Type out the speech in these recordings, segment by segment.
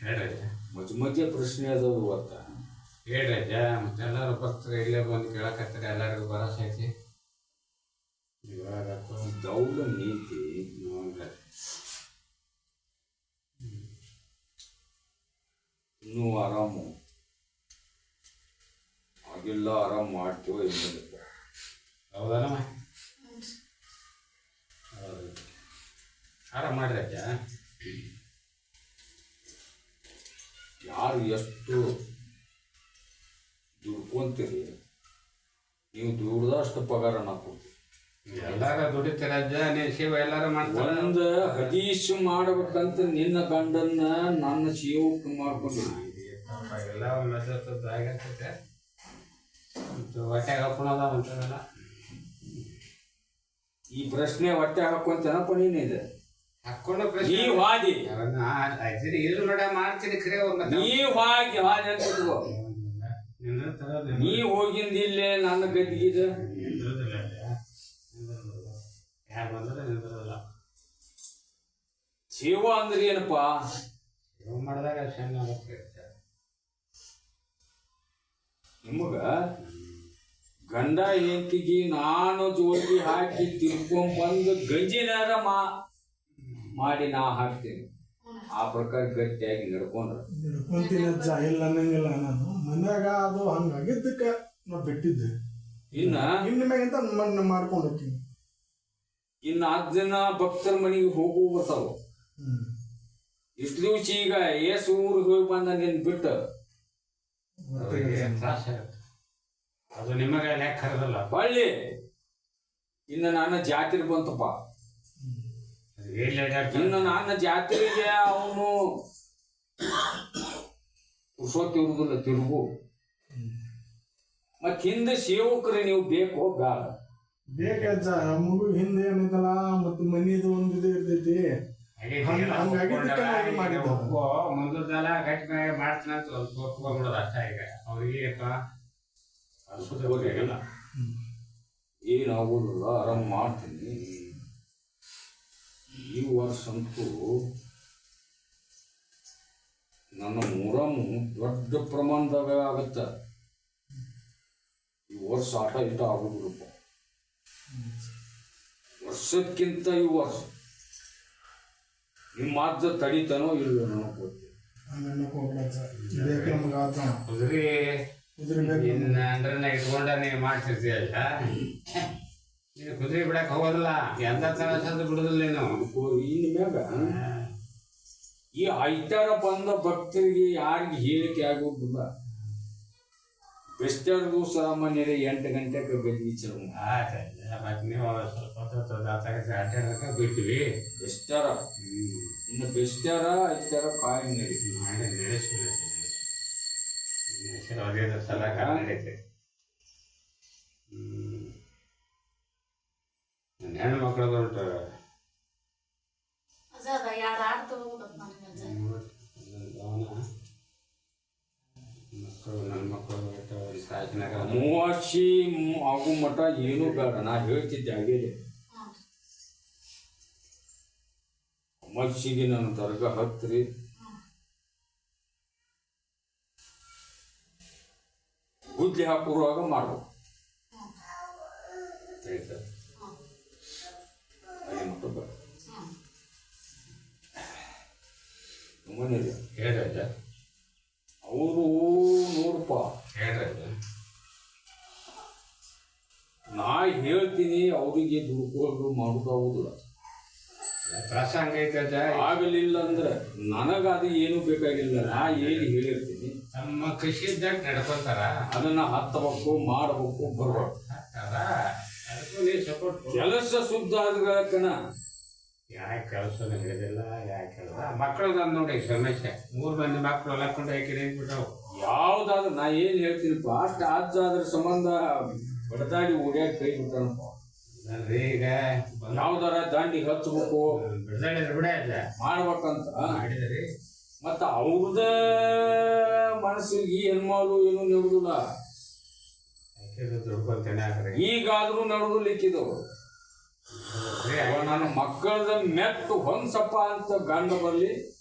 ಹೇಳ್ರಜ್ಜ ಮಧ್ಯ ಮಧ್ಯ ಪ್ರಶ್ನೆ ಅದಾವ ಗೊತ್ತ? ಹೇಳ್ರಜ್ಜ ಮತ್ತೆ ಎಲ್ಲರೂ ಬರ್ತಾರೆ ಇಲ್ಲೇ ಬಂದು ಕೇಳಕತ್ತಾರೆ ಎಲ್ಲರಿಗೂ ಭರೋಸೆ ಐತಿ? ಇವಾಗ ದೌಡ ನೀತಿ ನೋಡ್ರಿ. ಇನ್ನೂ ಆರಾಮು. ಆಗಿಲ್ಲ ಆರಾಮ್ ಮಾಡ್ತೀವೋ ಇಲ್ಲ ಹೌದನಮ್ಮ ಹೌದು. ಆರಾಮ್ ಮಾಡ್ರಿ ಅಜ್ಜ. ಯಾರು ಎಷ್ಟು ದುಡ್ಕೊಂತೀರಿ ನೀವು ದುಡ್ದಷ್ಟು ಪಗಾರ ನಾ ಕೊಡ್ತೀವಿ ಎಲ್ಲಾರು ದುಡಿತಾರೆ ಅಜ್ಜ ನೀವು ಶಿವ ಎಲ್ಲಾರ ಮಾಡ್ತಾರೆ ಒಂದ್ ಹದೀಶ್ ಮಾಡ್ಬೇಕಂತ ನಿನ್ನ ಗಂಡನ್ನ ನನ್ನ ಶಿವಕ್ಕೆ ಮಾಡ್ಕೊಂಡು ಎಲ್ಲ ಮತ್ತು ಹೊಟ್ಟೆಗೆ ಹಾಕೊಳೋದ ಅಂತದಲ್ಲ ಈ ಪ್ರಶ್ನೆ ಹೊಟ್ಟೆ ಹಾಕೊಂತೇನಪ್ಪ ನೀನಿದೆ ಹಾಕೊಂಡು ಪ್ರಶ್ನೆ ವಾದಿ. ನೋಡ ಮಾಡ್ತೀನಿ ಖರೆ ಹೋಗಿ ಹಾದಿ ಅಂತ ಇಟ್ಕೋ. ನೀ ಹೋಗಿಂದ ಇಲ್ಲೇ ನನ್ನ ಗದ್ದಿಗಿದ ಶಿವ ಅಂದ್ರೆ ಏನಪ್ಪಾ? ಶಿವ ಮಾಡಿದಾಗ. ನಿಮಗ ಗಂಡ ಹೆಂಡತಿಗೆ ನಾನು ಜೋಡಿ ಹಾಕಿ ತಿರ್ಕೊಂಡ್ ಬಂದು ಗಂಜಿನಾರ ಮಾ ಮಾಡಿ ನಾ ಹಾಕ್ತೀನಿ. ಆ ಪ್ರಕಾರ ಗಟ್ಟಿಯಾಗಿ ನಡ್ಕೊಂಡ್ರೆ. ನಡ್ಕೊಂತೀನಿ ಅಜ್ಜ ಇಲ್ಲ ಅನ್ನಂಗಿಲ್ಲ ನಾನು. ಮನ್ಯಾಗ ಅದು ಹಂಗಾಗಿದ್ದಕ್ಕೆ ನಾ ಬಿಟ್ಟಿದ್ದೆ. ಇನ್ನ? ಇನ್ನು ಮ್ಯಾಗಿಂತ ಮಣ್ಣು ಮಾಡ್ಕೊಂಡು ಹೋಗ್ತೀನಿ. ಇನ್ನ ಹತ್ತು ಜನ ಭಕ್ತರ ಮನೆಗೆ ಹೋಗು ಬರ್ತಾವ. ಇಷ್ಟು ದಿವಸ ಈಗ ಏಸ್ ಊರಿಗೆ ಹೋಗಿ ಬಂದ ನಿನ್ ಬಿಟ್ಟು? ಅದು ನಿಮಗೆ ಲೆಕ್ಕ ಹರಿದಲ್ಲ ಹೊಳ್ಳಿ ಇನ್ನ ನಾನು ಜಾತ್ರೆ ಬಂತಪ್ಪ? ಇನ್ನು ನಾನು ಜಾತ್ರೆಗೆ ಅವನು ಇರುದಿಲ್ಲ ತಿರುಗು. ಮತ್ ಹಿಂದೆ ಸೇವಕರು ನೀವು ಬೇಕು ಬೇಡ ಬೇಕಜ್ಜ ಮಗು ಹಿಂದೆ ಏನೈತಲ್ಲ ಮತ್ತೆ ಮನಿದು ಒಂದು ಇದು ಇರ್ತೈತಿ. ಮುಂದಲ್ಲ ಗಟ್ಟಿ ಮಾಡ್ತೀನಿ ಅಂತ ಸ್ವಲ್ಪ ಒಪ್ಕೊಂಡ್ಬಿಡೋದು ಅಷ್ಟೇ ಈಗ. ಅವ್ರಿಗೆ ಅದ್ಭುತ ಗೊತ್ತಿಲ್ಲ. ಏನಾಗೋದಿಲ್ಲ ಆರಾಮ್ ಮಾಡ್ತೀನಿ. ಈ ವರ್ಷ ಅಂತೂ ನನ್ನ ಮೂರಮ್ಮು ದೊಡ್ಡ ಪ್ರಮಾಣದಾಗ ಆಗತ್ತ. ಈ ವರ್ಷ ಆಟ ಇಟ ಆಗೋದಿಲ್ಲಪ್ಪ ವರ್ಷಕ್ಕಿಂತ ಈ ವರ್ಷ ನಿಮ್ಮ ಮಾತ್ರ ತಡಿತಾನೋ ಇಲ್ಲೋ ನನಗೆ ಗೊತ್ತಿಲ್ಲ. ಅಂದ್ರೆ ನಾ ಇಟ್ಕೊಂಡ ನೀ ಮಾಡ್ತಿರ್ತೀಯಲ್ಲ? ನೀನು ಕುದುರೆ ಬಿಡಕ್ ಹೋಗೋದಿಲ್ಲ. ಎಂತ ತನಸಂದು ಬಿಡುದಿಲ್ಲ ನೀನು? ಇನ್ನು ಇನ್ ಮ್ಯಾಗ ಈ ಐತಾರ ಬಂದ ಭಕ್ತರಿಗೆ ಯಾರಿಗೆ ಹೇಳಿಕೆ ಆಗೋದಿಲ್ಲ ಬೆಸ್ಟರ್ದು ಸಾಮಾನ್ಯರೇ ಎಂಟು ಗಂಟೆಗೆ ಗದ್ದಿ ಚಲೋ ನೀವು ಸ್ವಲ್ಪ ಅಡ್ಡಾಡಕ್ಕೆ ಬಿಟ್ವಿ. ಬೆಸ್ಟರ ಇನ್ನು ಬೆಸ್ಟರ ಐತಾರ ಕಾಯಿ ನಡಿ ಮಾಡಿ ನಡೆಸ್ಬಿಡಿ ಹೆಸರು ಅದೇ ಸಲ ನಡೀತೆ ಹೆಣ್ಣು ಮಕ್ಕಳದು ಉಂಟು ಮಕ್ಕಳು ನನ್ನ ಮಕ್ಕಳು ಸಾಕಿನಾಗ ಮೂವರ್ಷಿ ಆಗೋ ಮಟ ಏನೂ ಬೇಡ ನಾ ಹೇಳ್ತಿದ್ದೆ ಹಾಗೆ ಅಮರ್ಷಿಗೆ ನನ್ನ ದರ್ಗಾ ಹತ್ರಿ. ಗುದ್ಲಿ ಹಾಕುವಾಗ ಮಾಡ್ಬೇಕು. ಅವರಿಗೆ ದುಡ್ಕೊಂಡು ಪ್ರಸಂಗ ಹಂಗೈತೆ ಆಗಲಿಲ್ಲ ಅಂದ್ರೆ ನನಗ ಅದು ಏನು ಬೇಕಾಗಿಲ್ಲ. ನಾ ಏನು ಹೇಳಿರ್ತೀನಿ. ತಮ್ಮ ಕೃಷಿ ಇದ್ದಾಗ ನಡ್ಕೊಂತಾರ. ಅದನ್ನ ಹತ್ತಬೇಕು ಮಾಡಬೇಕು ಬರ್ಬೇಕು. ಕೆಲಸ ಶುದ್ಧ ಆದ್ಗಳಕ್ಕನ ಯಾಕೆ ಕೆಲಸ ಹಿಡಿದಿಲ್ಲ ಯಾಕೆ ಹೇಳಿದ ಮಕ್ಕಳದ ನೋಡಿ ಸಮಸ್ಯೆ ಮೂರು ಮಂದಿ ಮಕ್ಕಳು ಹಾಕೊಂಡು ಯಾಕೆ ಹೇಳ್ಬಿಟ್ಟು ಯಾವ್ದಾದ್ರು ನಾ ಏನ್ ಹೇಳ್ತೀನಪ್ಪ ಅಷ್ಟು ಅದ್ರ ಸಂಬಂಧ ಬಡದಾಡಿ ಓಡ್ಯಾಕ ಕೈ ಬಿಟ್ಟಾನಪ್ಪ ಈಗ ಯಾವ್ದಾರ ದಾಂಡಿಗೆ ಇಲ್ಲ ಮಾಡ್ಬೇಕಂತ. ಮಾಡಿದ್ರಿ. ಮತ್ತ ಅವ್ರದ ಮನಸ್ಸಿಗೆ ಈ ಮಾಡು ಏನು ನಡೆದಿಲ್ಲ. ಈಗಾದ್ರೂ ನಡೆದು ಲಿಕ್ಕಿದವು ನಾನು ಅವ ನನ್ನ ಮಕ್ಕಳದ ಮೆಟ್ಟು ಹೊಂದ್ಸಪ್ಪ ಅಂತ ಗಂಡ ಬರ್ಲಿ.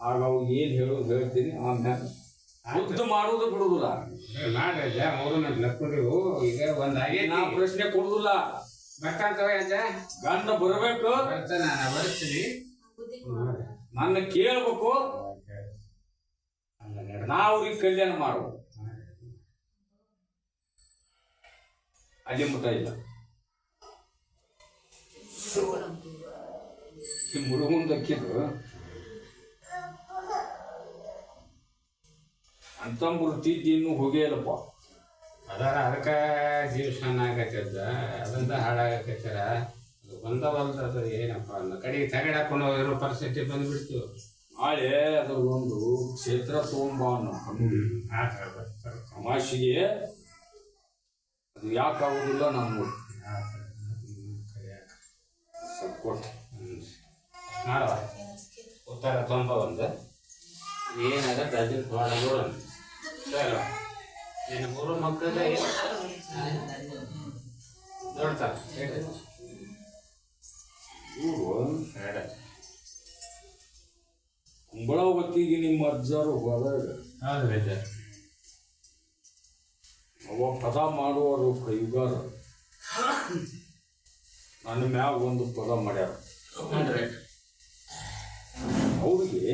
ಆಗ ಅವು ಏನ್ ಹೇಳೋದು ಹೇಳ್ತೀನಿ. ಆಮೇಲೆ ಶುದ್ಧ ಮಾಡುವುದು ಬಿಡುದಿಲ್ಲ. ಮಾಡ್ರಿ ಈಗ ಒಂದಾಗಿ ನಾ ಪ್ರಶ್ನೆ ಕೊಡುದಿಲ್ಲ. ಬರ್ತಾಂತವ ಅಂಜ ಗಂಡ ಬರಬೇಕು. ಬರ್ತಾನ ನಾ ಬರ್ತೀನಿ. ನನ್ನ ಕೇಳ್ಬೇಕು. ನಾವು ಅವ್ರಿಗೆ ಕಲ್ಯಾಣ ಮಾಡುವ. ಅಲ್ಲಿ ಮುಟ್ಟ ಇಲ್ಲ. ಮುರುಗುಂದಕ್ಕಿದ್ದು ಅಂತ ಮೃತಿದ್ದು ಇನ್ನೂ ಹೋಗೇ ಇಲ್ಲಪ್ಪ. ಅದಾರ ಅದಕ್ಕ ಜೀವಶಾನ ಆಗತ್ತದ ಅದಂತ ಹಾಳಾಗತ್ತರ ಅದು ಬಂದ ಬಲ್ತದ ಏನಪ್ಪ ಅನ್ನೋ ಕಡೆಗೆ ತಗಡ್ ಹಾಕೊಂಡು ಇರೋ ಪರಿಸ್ಥಿತಿ ಬಂದ್ಬಿಡ್ತು. ನಾಳೆ ಅದು ಒಂದು ಕ್ಷೇತ್ರ ತಗೊಂಬ ಅನ್ನೋ ಅಮಾಶಿಗೆ ಅದು ಯಾಕೆ ಆಗುದಿಲ್ಲ ಸ್ವಲ್ಪ ಕೊಟ್ಟು. ಮಾಡುವ ಉತ್ತರ ತೊಂಬ ಒಂದು. ಏನದ ಡಜನ್ ನೋಡೋಣ ಸರಿ. ನಿನ್ನ ಮೂರು ಮಕ್ಕಳ. ನೋಡ್ತಾರ ಹೇಳ. ಕುಂಬಳವತ್ತಿಗೆ ನಿಮ್ಮ ಅಜ್ಜಾರು ಹೋದಾಗ ಹೌದು ಅವ ಪದ ಮಾಡುವರು ಕೈಗಾರ. ನನ್ನ ಮ್ಯಾಗ ಒಂದು ಪದ ಮಾಡ್ಯಾರ. ಅವ್ರಿಗೆ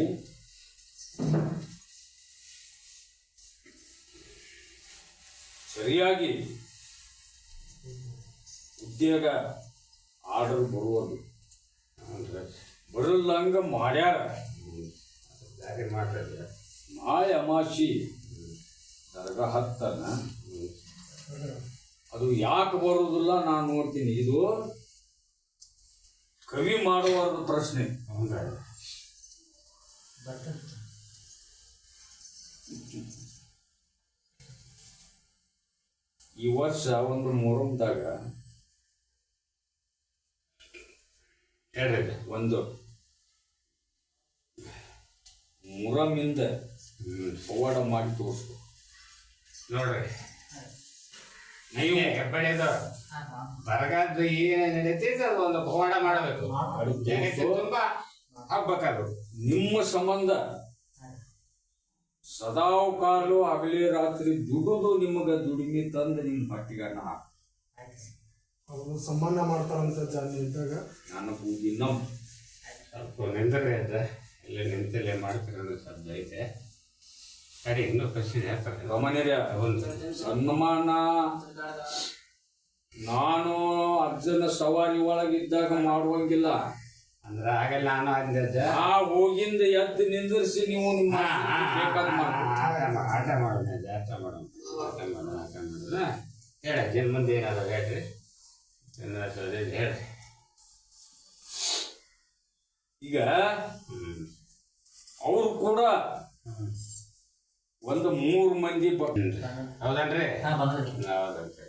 ಸರಿಯಾಗಿ ಉದ್ಯೋಗ ಆರ್ಡರ್ ಬರುವುದು. ಬರಲ್ಲ ಬರಲ್ಲಂಗ ಮಾಡ್ಯಾರ. ಮಾಯ ಅಮಾಶಿ. ದರ್ಗಾ ಹತ್ತನ. ಅದು ಯಾಕೆ ಬರೋದಿಲ್ಲ ನಾನು ನೋಡ್ತೀನಿ. ಇದು ಕವಿ ಮಾಡುವ ಪ್ರಶ್ನೆ. ಹೌದ್ರಿ ಈ ವರ್ಷ ಒಂದು ಮೊಹರಂದಾಗ ಹೇಳ್ರಿ ಒಂದು. ಮುರಮಿಂದ ಹ್ಮ್ ಪವಾಡ ಮಾಡಿ ತೋರಿಸ್ಬೇಕು ನೋಡ್ರಿ. ನೀವು ಹೆಬ್ಬಳ್ಳಿದು ಬರಗಾದ್ದು ಏನೇ ನಡೀತೈತೆ ಅದು ಒಂದು ಪವಾಡ ಮಾಡಬೇಕು. ತುಂಬಾ ಹಬ್ಬಕ್ಕದು ನಿಮ್ಮ ಸಂಬಂಧ ಸದಾವ್ ಕಾಲು ಹಗಲಿ ರಾತ್ರಿ ದುಡುದು ನಿಮಗೆ ದುಡಿಮೆ ತಂದು ನಿಮ್ಮ ಹೊಟ್ಟಿಗನ್ನ ಹಾಕಿ. ಸಂಬಂಧ ಸನ್ಮಾನ ಮಾಡ್ತಾರಂತ ಜಾನಿ ಇದ್ದಾಗ. ನನ್ನ ಪೂಜೆ ನಮ್. ಸ್ವಲ್ಪ ನಿಂದ್ರಿ ಅದ ಇಲ್ಲ ನಿಂತಲ್ಲೇ ಮಾಡ್ತಾರೆ ಅನ್ನೋ ಶಬ್ದ ಐತೆ. ಸರಿ ಇನ್ನೂ ಖುಷಿ ಗಮನಿರ. ಒಂದು ಸನ್ಮಾನ ನಾನು ಅರ್ಜುನ ಸವಾರಿ ಒಳಗಿದ್ದಾಗ ಮಾಡುವಂಗಿಲ್ಲ. ಅಂದ್ರೆ ಆಗಲ್ಲ ನಾನು ಅಂದೆ ಅಜ್ಜ. ಆ ಹೋಗಿಂದ ಎದ್ದು ನಿಂದಿರಿಸಿ ನೀವು ನಿಮ್ಮ ಬೇಕಾದ. ಆಟ ಮಾಡ್- ಆಟ ಮಾಡೋಣ ಆಟ ಮಾಡೋಣ ಆಟ ಮಾಡೋಣ ಆಟ ಮಾಡೋಣ ಹೇಳ ಜನ್ ಮುಂದೆ ಏನಾದ್ರು ಹೇಳ್ರಿ. ಏನಾದ್ರು ಹೇಳ್ರಿ ಈಗ ಅವರು ಅವ್ರು ಕೂಡ ಒಂದು ಮೂರು ಮಂದಿ ಬರ್ತೀನಿ ಹೌದನ್ರಿ? ಹೌದನ್ರಿ.